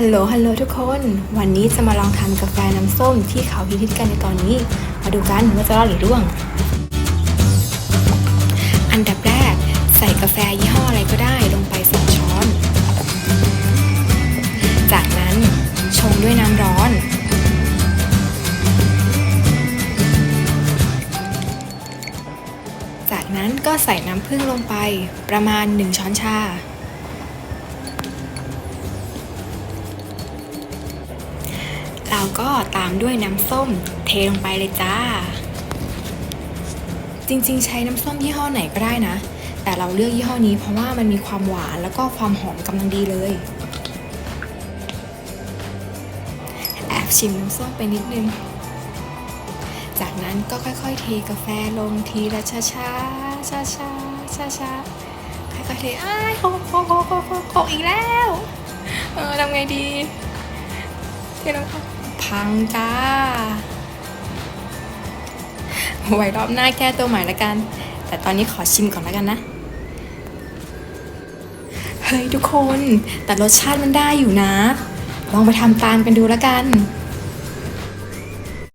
ฮัลโหล ฮัลโหลทุกคน วันนี้จะมาลองทำกาแฟน้ำส้มที่เขาฮิตๆกันในตอนนี้ มาดูกันว่าจะรอดหรือร่วง อันดับแรก ใส่กาแฟยี่ห้ออะไรก็ได้ลงไปสองช้อน จากนั้นชงด้วยน้ำร้อน จากนั้นก็ใส่น้ำผึ้งลงไปประมาณ 1 ช้อนชา เราก็ตามด้วยน้ำส้มเทลงไปเลยจ้า จริงๆ ใช้น้ำส้มยี่ห้อไหนก็ได้นะ แต่เราเลือกยี่ห้อนี้เพราะว่ามันมีความหวานแล้วก็ความหอมกำลังดีเลย แอบชิมน้ำส้มไปนิดนึง จากนั้นก็ค่อยๆ เทกาแฟลงทีละช้าๆช้าๆช้าๆค่อยๆเทอ้ายโคกโคกโคกโคกโคกโคกอีกแล้ว เออทำไงดีเทลงไป พังจ้า ไว้รอบหน้าแก้ตัวใหม่ละกัน แต่ตอนนี้ขอชิมก่อนละกันนะ เฮ้ยทุกคน แต่รสชาติมันได้อยู่นะ ลองไปทำตามกันดูละกัน